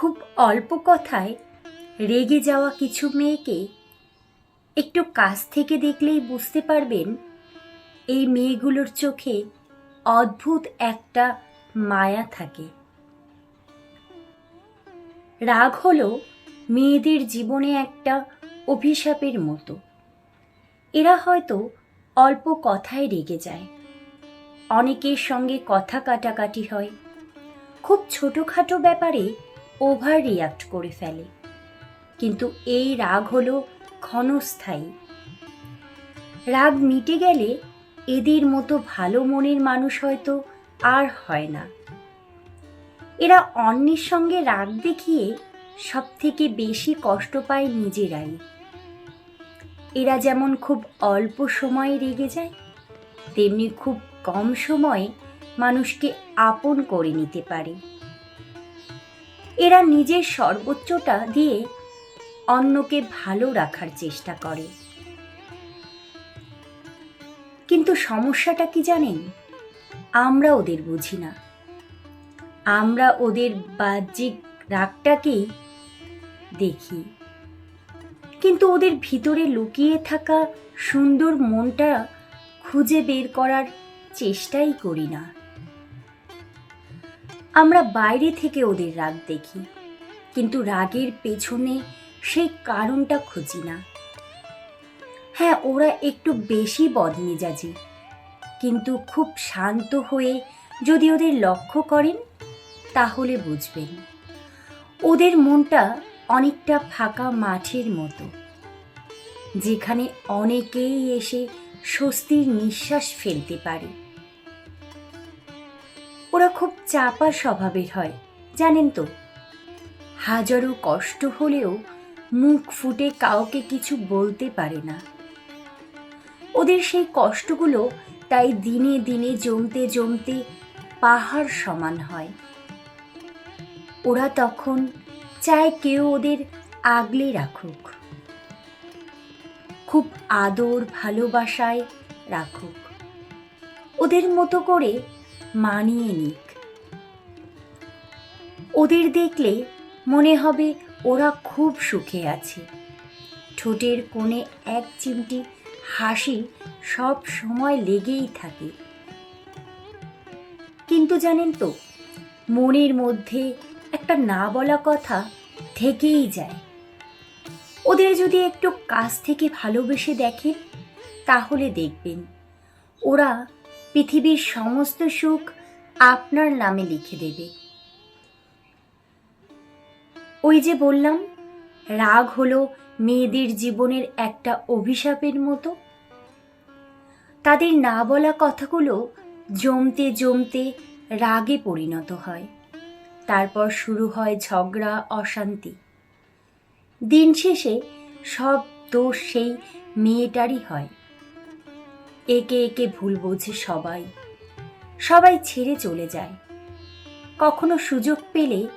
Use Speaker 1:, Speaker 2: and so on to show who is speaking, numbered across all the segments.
Speaker 1: খুব অল্প কথায় রেগে যাওয়া কিছু মেয়েকে একটু কাছ থেকে দেখলেই বুঝতে পারবেন, এই মেয়েগুলোর চোখে অদ্ভুত একটা মায়া থাকে। রাগ হলো মেয়েদের জীবনে একটা অভিশাপের মতো। এরা হয়তো অল্প কথায় রেগে যায়। অনেকের সঙ্গে কথা কাটাকাটি হয়। খুব ছোটোখাটো ব্যাপারে ওভার রিয়াক্ট করে ফেলে। কিন্তু এই রাগ হলো ক্ষণস্থায়ী। রাগ মিটে গেলে এদের মতো ভালো মনের মানুষ হয়তো আর হয় না। এরা অন্যের সঙ্গে রাগ দেখিয়ে সব থেকে বেশি কষ্ট পায় নিজেরাই। এরা যেমন খুব অল্প সময়ে রেগে যায়, তেমনি খুব কম সময়ে মানুষকে আপন করে নিতে পারে। এরা নিজের সর্বোচ্চটা দিয়ে অন্যকে ভালো রাখার চেষ্টা করে। কিন্তু সমস্যাটা কি জানেন? আমরা ওদের বুঝি না। আমরা ওদের বাহ্যিক রাগটাকেই দেখি। কিন্তু ওদের ভিতরে লুকিয়ে থাকা সুন্দর মনটা খুঁজে বের করার চেষ্টাই করি না। আমরা বাইরে থেকে ওদের রাগ দেখি, কিন্তু রাগের পেছনে সেই কারণটা খুঁজি না। হ্যাঁ ওরা একটু বেশি বদমেজাজি, কিন্তু খুব শান্ত হয়ে যদি ওদের লক্ষ্য করেন, তাহলে বুঝবেন। ওদের মনটা অনেকটা ফাঁকা মাঠের মতো, যেখানে অনেকেই এসে স্বস্তির নিঃশ্বাস ফেলতে পারে। ওরা খুব চাপা স্বভাবের হয়, জানেন তো। হাজারো কষ্ট হলেও মুখ ফুটে কাউকে কিছু বলতে পারে না। ওদের সেই কষ্টগুলো তাই দিনে দিনে জমতে জমতে পাহাড় সমান হয়। ওরা তখন চায় কেউ ওদের আগলে রাখুক। খুব আদর ভালোবাসায় রাখুক। ওদের মতো করে মানিয়ে নিক। ওদের দেখলে মনে হবে ওরা খুব সুখে আছে। ঠোঁটের কোণে এক চিমটি হাসি সব সময় লেগেই থাকে। কিন্তু জানেন তো, মনের মধ্যে একটা না বলা কথা থেকেই যায়। ওদের যদি একটু কাছ থেকে ভালোবেসে দেখেন, তাহলে দেখবেন ওরা পৃথিবীর সমস্ত সুখ আপনার নামে লিখে দেবে। ওই যে বললাম, রাগ হলো মেয়েদের জীবনের একটা অভিশাপের মতো। তাদের না বলা কথাগুলো জমতে জমতে রাগে পরিণত হয়। তারপর শুরু হয় ঝগড়া, অশান্তি। দিন শেষে সব দোষ সেই মেয়েটারই হয়। একে একে ভুল বোঝে সবাই। সবাই ছেড়ে চলে যায়। কখনো সুযোগ পেলে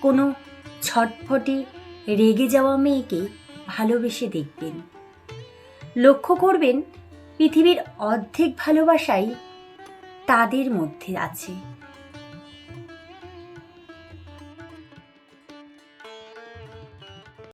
Speaker 1: কোনো ছটফটে রেগে যাওয়া মেয়েকে ভালোবেসে দেখবেন। লক্ষ্য করবেন, পৃথিবীর অর্ধেক ভালোবাসাই তাদের মধ্যে আছে।